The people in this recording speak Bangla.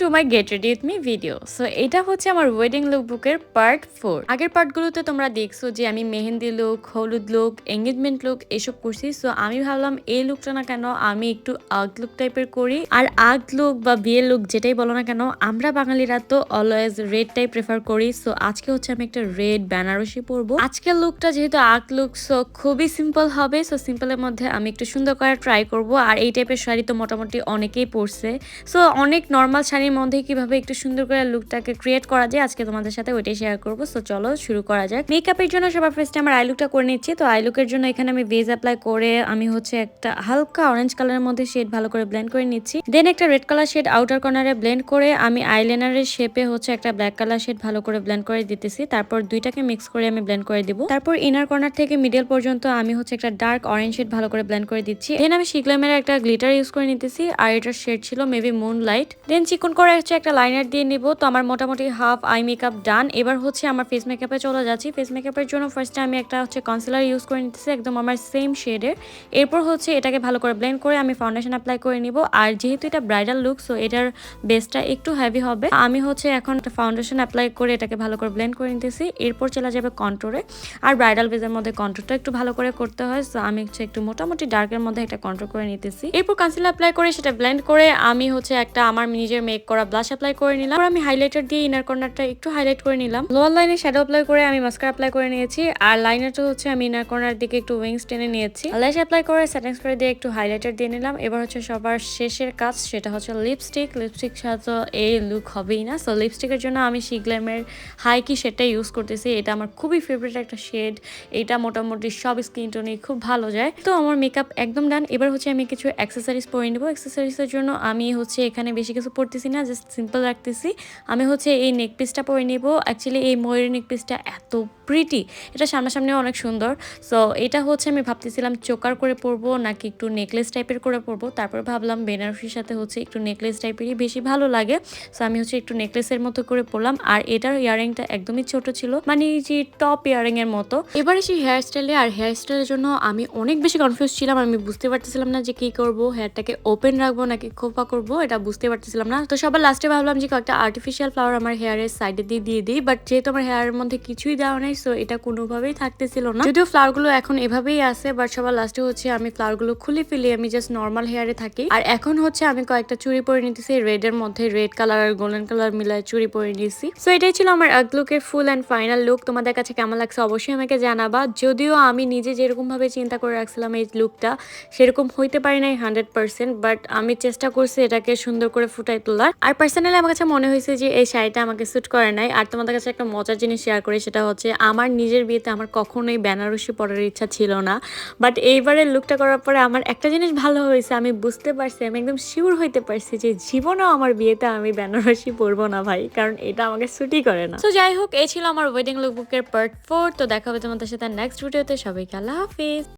To my get ready with me video so এটা হচ্ছে আমার ওয়েডিং লুক বুকের পার্ট ফোর আগের পার্টগুলোতে তোমরা দেখছ যে আমি মেহেন্দি লুক হলুদ লুক এঙ্গেজমেন্ট লুক এসব করছি। সো আমি ভাবলাম এই লুকটা না কেন আমি একটু আগ লুক টাইপের করি। আর আগ লুক বা বিয়ের লুক যেটাই বলো না কেন, আমরা বাঙালিরা তো অলওয়েজ রেড টাইপ প্রেফার করি। সো আজকে হচ্ছে আমি একটা রেড বেনারসি পরবো। আজকের লুকটা যেহেতু আগ লুক সো খুবই সিম্পল হবে। সো সিম্পলের মধ্যে আমি একটু সুন্দর করে ট্রাই করব। আর এই টাইপের শাড়ি তো মোটামুটি অনেকেই পরছে। সো অনেক নর্মাল শাড়ির মধ্যে কীভাবে একটু সুন্দর করে লুকটাকে ক্রিয়েট করা যায়, আজকে তোমাদের সাথে ওইটাই শেয়ার করব। সো চলো শুরু করা যাক। মেকআপের জন্য সবার ফার্স্টে আমার আই লুকটা করে নিচ্ছি। তো আই লুকের জন্য এখানে আমি বেজ অ্যাপ্লাই করে আমি হচ্ছে একটা হালকা অরেঞ্জ কালারের মধ্যে শেড ভালো করে ব্লেন্ড করে নিচ্ছি। দেন একটা রেড কালার শেড আউটার কর্নারে ব্লেন্ড করে আমি আইলাইনারের শেপে হচ্ছে একটা ব্ল্যাক কালার শেড ভালো করে ব্লেন্ড করে দিতেছি। তারপর দুইটাকে মিক্স করে আমি ব্লেন্ড করে দিব। তারপর ইনার কর্নার থেকে মিডল পর্যন্ত আমি হচ্ছে একটা ডার্ক অরেঞ্জ শেড ভালো করে ব্লেন্ড করে দিচ্ছি। দেন আমি শিকলামের একটা গ্লিটার ইউজ করে নিতেছি। আর এটার শেড ছিল মেবি মুন লাইট দেন চিকন করে হচ্ছে একটা লাইনার দিয়ে নিব। তো আমার মোটামুটি হাফ আই মেকআপ ডান এবার হচ্ছে আমার ফেস মেকআপে চলে যাচ্ছি। ফেস মেকআপের জন্য ফার্স্টে আমি একটা হচ্ছে কনসিলার ইউজ করে নিতেছি একদম আমার সেম শেডের এরপর হচ্ছে এটাকে ভালো করে ব্লেন্ড করে আমি ফাউন্ডেশন অ্যাপ্লাই করে নিব। আর যেহেতু এটা ব্রাইডাল লুক সো এটার বেসটা একটু হ্যাভি হবে। আমি হচ্ছে এখন একটা ফাউন্ডেশন অ্যাপ্লাই করে এটাকে ভালো করে ব্লেন্ড করে নিতেছি। এরপর চলে যাবে কন্ট্রোরে আর ব্রাইডাল বেজের মধ্যে কন্ট্রোরটা একটু ভালো করে করতে হয়। সো আমি হচ্ছে একটু মোটামুটি ডার্কের মধ্যে একটা কন্ট্রোল করে নিতেছি। এরপর কনসিলার অ্যাপ্লাই করে সেটা ব্লেন্ড করে আমি হচ্ছে একটা আমার নিজের মেক করা ব্লাশ অ্যাপ্লাই করে নিলাম। আমি হাইলাইটার দিয়ে ইনার কর্নারটা একটু হাইলাইট করে নিলাম। লোয়ার লাইনে শ্যাডো অ্যাপ্লাই করে আমি মাস্কার অ্যাপ্লাই করে নিয়েছি। আর লাইনারটা হচ্ছে আমি ইনার কর্নার দিকে একটু উইংস টেনে নিয়েছি। ল্যাশ অ্যাপ্লাই করে সেটিংস করে দিয়ে একটু হাইলাইটার দিয়ে নিলাম। এবার হচ্ছে সবার শেষের কাজ, সেটা হচ্ছে লিপস্টিক লিপস্টিক ছাড়া তো এই লুক হবেই না। সো লিপস্টিকের জন্য আমি শিগল্যামের হাই কি শেডটা ইউজ করতেছি। এটা আমার খুবই ফেভারিট একটা শেড এটা মোটামুটি সব স্কিন টোনে খুব ভালো যায়। তো আমার মেকআপ একদম ডান এবার হচ্ছে আমি কিছু অ্যাক্সেসারিজ পরে নেব। অ্যাক্সেসরিজের জন্য আমি হচ্ছে এখানে বেশি কিছু পড়তেছি না। জাস্ট সিম্পল রাখতেছি আমি হচ্ছে এই নেকপিসটা পরে নেব। অ্যাকচুয়ালি এই ময়ূরের নেকপিসটা এত প্রিটি এটা সামনাসামনি অনেক সুন্দর। সো এটা হচ্ছে আমি ভাবতেছিলাম চোকার করে পরবো নাকি একটু নেকলেস টাইপের করে পরবো। তারপর ভাবলাম বেনারসির সাথে হচ্ছে একটু নেকলেস টাইপেরই বেশি ভালো লাগে। সো আমি হচ্ছে একটু নেকলেসের মতো করে পরলাম। আর এটার ইয়ারিংটা একদমই ছোট ছিল। মানে যে টপ ইয়ারিং এর মতো। এবার এসে হেয়ার স্টাইলে আর হেয়ার স্টাইলের জন্য আমি অনেক বেশি কনফিউজ ছিলাম। আমি বুঝতে পারতেছিলাম না যে কি করব হেয়ারটাকে ওপেন রাখব নাকি খোপা করব, এটা বুঝতে পারতেছিলাম না। তো সবার লাস্টে ভাবলাম যে কয়েকটা আর্টিফিশিয়াল ফ্লাওয়ার আমার হেয়ারের সাইডে দিয়ে দিয়ে দিই। বাট যেহেতু আমার হেয়ারের মধ্যে কিছুই দেওয়া নেই সো এটা কোনোভাবেই থাকতেছিল না। যদিও ফ্লাওয়ারগুলো এখন এভাবেই আছে বাট সবার লাস্টে হচ্ছে আমি ফ্লাওয়ারগুলো খুলে ফেলি, আমি জাস্ট নর্মাল হেয়ারে থাকি। আর এখন হচ্ছে আমি কয়েকটা চুড়ি পরে নিতেছি রেড এর মধ্যে রেড কালার আর গোল্ডেন কালার মিলায় চুড়ি পরে নিয়েছি। সো এটাই ছিল আমার আগ লুকের ফুল অ্যান্ড ফাইনাল লুক তোমাদের কাছে কেমন লাগছে অবশ্যই আমাকে জানাবা। যদিও আমি নিজে যেরকম ভাবে চিন্তা করে রাখছিলাম এই লুকটা সেরকম হইতে পারি নাই হান্ড্রেড পার্সেন্ট বাট আমি চেষ্টা করছি এটাকে সুন্দর করে ফুটাই তোলার। আর পার্সোনালি আমার কাছে মনে হয়েছে যে এই শাড়িটা আমাকে স্যুট করে নাই। আর তোমাদের কাছে একটা মজার জিনিস শেয়ার করি, সেটা হচ্ছে আমার নিজের বিয়েতে আমার কখনোই বেনারসি পরার ইচ্ছা ছিল না। বাট এইবারের লুকটা করার পরে আমার একটা জিনিস ভালো হয়েছে, আমি বুঝতে পারছি, আমি একদম শিওর হইতে পারছি যে জীবনেও আমার বিয়েতে আমি বেনারসি পরবো না ভাই, কারণ এটা আমাকে ছুটি করে না। তো যাই হোক, এই ছিল আমার ওয়েডিং লুকবুকের পার্ট ফোর তো দেখা হবে তোমাদের সাথে নেক্সট ভিডিওতে সবাইকে আল্লাহ হাফিজ।